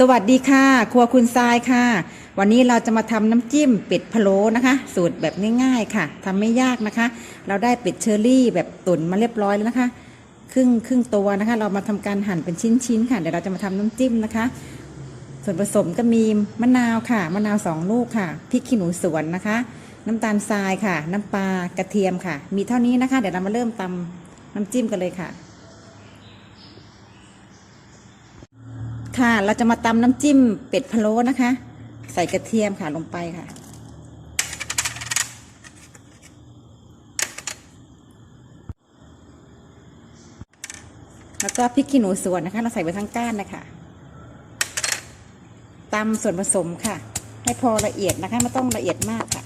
สวัสดีค่ะ ครัวคุณทรายค่ะ วันนี้เราจะมาทำน้ำจิ้มเป็ดพะโล้นะคะ สูตรแบบง่าย ๆค่ะทำไม่ยากนะคะ เราได้เป็ดเชอรี่แบบตุ๋นมาเรียบร้อยแล้วนะคะ ครึ่งครึ่งตัวนะคะ เรามาทำการหั่นเป็นชิ้นๆค่ะ เดี๋ยวเราจะมาทำน้ำจิ้มนะคะ ส่วนผสมก็มีมะนาวค่ะ มะนาวสองลูกค่ะพริกขี้หนูสวนนะคะ น้ำตาลทรายค่ะ น้ำปลากระเทียมค่ะ มีเท่านี้นะคะ เดี๋ยวเรามาเริ่มตำน้ำจิ้มกันเลยค่ะ ค่ะ เราจะมาตำน้ำจิ้มเป็ดพะโล้นะคะ ใส่กระเทียมค่ะลงไปค่ะ แล้วก็พริกขี้หนูสวนนะคะ เราใส่ไปทั้งก้านนะคะตำส่วนผสมค่ะ ให้พอละเอียดนะคะ ไม่ต้องละเอียดมากค่ะ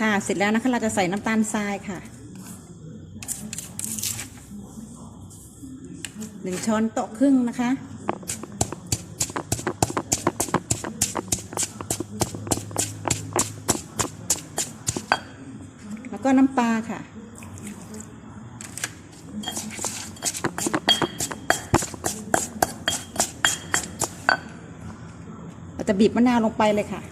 ค่ะเสร็จแล้วนะคะเราจะใส่น้ำตาลทรายค่ะหนึ่งช้อนโต๊ะครึ่งนะคะแล้วก็น้ำปลาค่ะ เราจะบีบมะนาวลงไปเลยค่ะ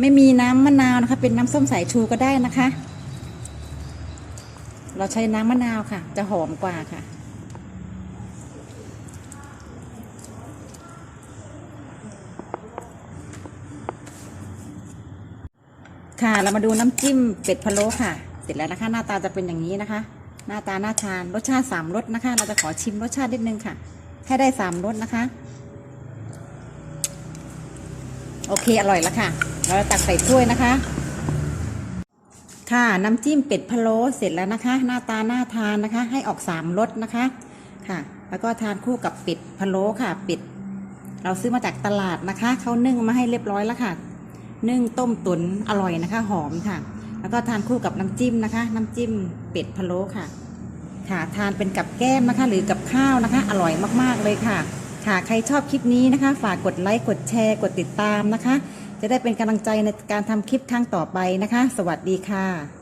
ไม่มีน้ำมะนาวนะคะ เป็นน้ำส้มสายชูก็ได้นะคะ เราใช้น้ำมะนาวค่ะ จะหอมกว่าค่ะ ค่ะเรามาดูน้ำจิ้มเป็ดพะโล้ค่ะ เสร็จแล้วนะคะ หน้าตาจะเป็นอย่างนี้นะคะ หน้าตาน่าทานรสชาติสามรสนะคะ เราจะขอชิมรสชาตินิดนึงค่ะ ให้ได้สามรสนะคะ โอเค อร่อยแล้วค่ะ เราตักใส่ถ้วยนะคะ ค่ะน้ำจิ้มเป็ดพะโล้เสร็จแล้วนะคะ หน้าตาน่าทานนะคะ ให้ออกสามรสนะคะค่ะ แล้วก็ทานคู่กับเป็ดพะโล้ค่ะเป็ดเราซื้อมาจากตลาดนะคะเขานึ่งมาให้เรียบร้อยแล้วค่ะ นึ่งต้มตุ๋นอร่อยนะคะ หอมค่ะ แล้วก็ทานคู่กับน้ำจิ้มนะคะ น้ำจิ้มเป็ดพะโล้ค่ะ ค่ะทานเป็นกับแก้มนะคะ หรือกับข้าวนะคะ อร่อยมากๆเลยค่ะค่ะ ใครชอบคลิปนี้นะคะ ฝากกดไลค์ กดแชร์ กดติดตามนะคะ จะได้เป็นกำลังใจในการทำคลิปครั้งต่อไปนะคะ สวัสดีค่ะ